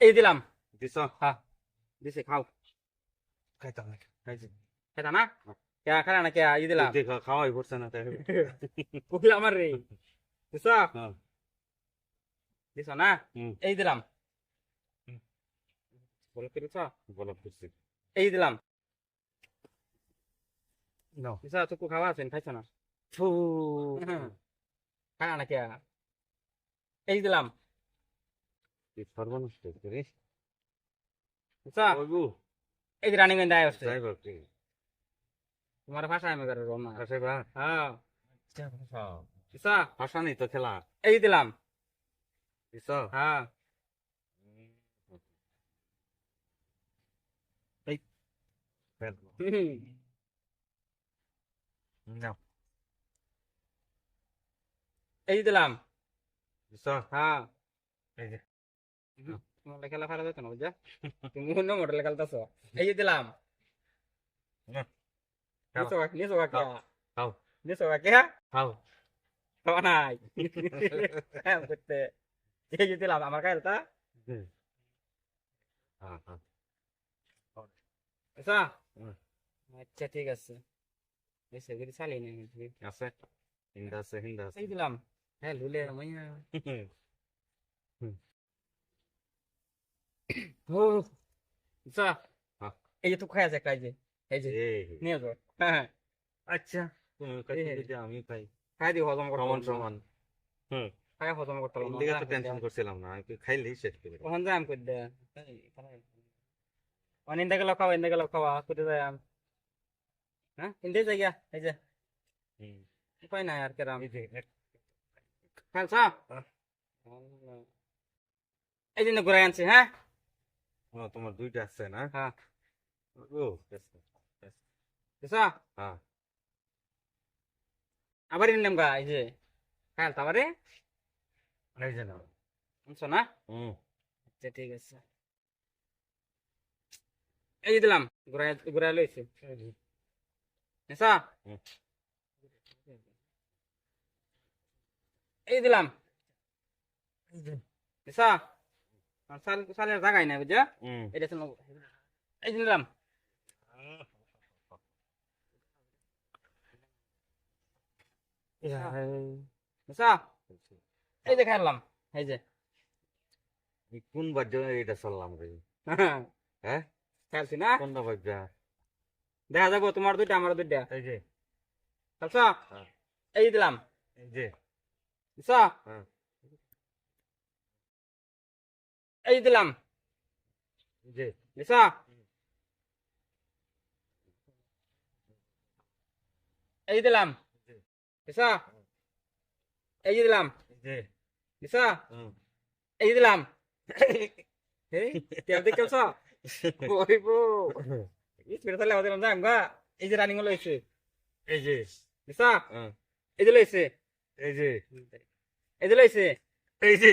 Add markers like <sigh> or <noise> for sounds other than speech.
এই দিলাম। দিছ? হ্যাঁ দিছে খাও। খাইতাম না খাইছি। খেতা না? <laughs> কে খারা না কে এই দিলাম। দেখ খাওয়াই পড়ছে না তাই। কুকুল আমার রে। দিছ? হ্যাঁ দিছ না? এই দিলাম। বলে ফিরেছ বলা করছি এই দিলাম। নাও। দিছ চুকু খাওয়া আছেন খাইছ না? ফু খারা না কে এই দিলাম। সর্বনাশ করছে রে। দিছ ওইবু এই যে রানিং দেয় আসছে যাই রে তোমার ভাষা আমি করে রমনা আসে বা। হ্যাঁ। দিছ ভাষা। নেই তো খেলা। এই দিলাম। হ্যাঁ। এই। দিলাম। হ্যাঁ। এই যে। তোমার খেলা ফেলা যেত না বুঝা তুমি অন্য মডেলে খেলতেছ এই দিলাম। না। নিচো নিচো কাকে? খাও। নিচো কাকে? খাও। খাওয়া নাই। করতে এই যে দিলাম আমার খাইলতা আচ্ছা। আচ্ছা ঠিক আছে। এসে গেছি চালিয়ে নিয়ে আছে। হিন্দা আছে হিন্দা আছে। দিলাম। হ্যাঁ লুলে মাইয়া। <coughs> হ্যাঁ। এই যে তো খাই আছে একটা যে এই যে নিয়ে যাও হ্যাঁ হ্যাঁ। আচ্ছা তুমি খাই। আমি খাই। খাই দিও হজম করতে সমান। সমান। হুম। খাই হজম করতে তো টেনশন করছিলাম না আমি খাইলেই শেষ করে ওখান যায় আমি করে দে। অনিন্দা গেল খাওয়া ইন্দা গেল খাওয়া করে যায় আম। হ্যাঁ ইন্দে যাই গিয়া এই যে। হুম। উপায় নাই আর কেরাম এই যে হ্যাঁ। এই দিন ঘুরাই আনছি হ্যাঁ। তোমার দুইটা আছে না? হ্যাঁ। ও হ্যাঁ। আবার ইন্দাম গা এই যে। খেল তাবারে? এই যে শুনছো না? হুম। আচ্ছা ঠিক আছে। এই যে দিলাম ঘুরাই ঘুরাই লইছি। এই দিলাম। বুঝছা সাল সালের জায়গায় এটা শুনো এই যে এই যে খাইলাম এই যে কোন বাদ্য এটা চললাম রে? <laughs> হ্যাঁ? খেলছি না? কোনটা বাদ্য? দেখা যাব তোমার দুইটা আমার দুইটা। এই যে। খেলছো? হ্যাঁ। এই দিলাম। এই যে। বুঝছ হ্যাঁ এই দিলাম। এই দিলাম। বুঝছ এই দিলাম। বুঝছ এই দিলাম। এই? তেল তাহলে আমাদের যে রানিং লইছে এই যে। এই যে লইছে এই যে। এই যে লইছে এই যে।